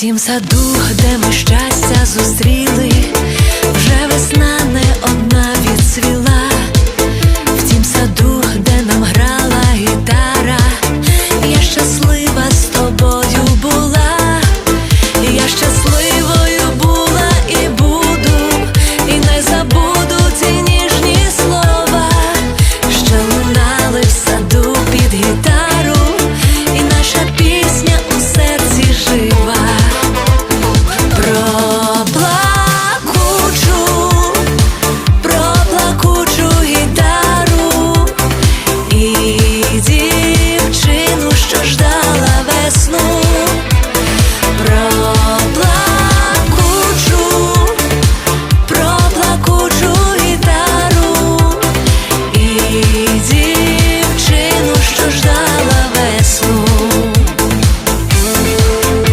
тім саду, де ми ще.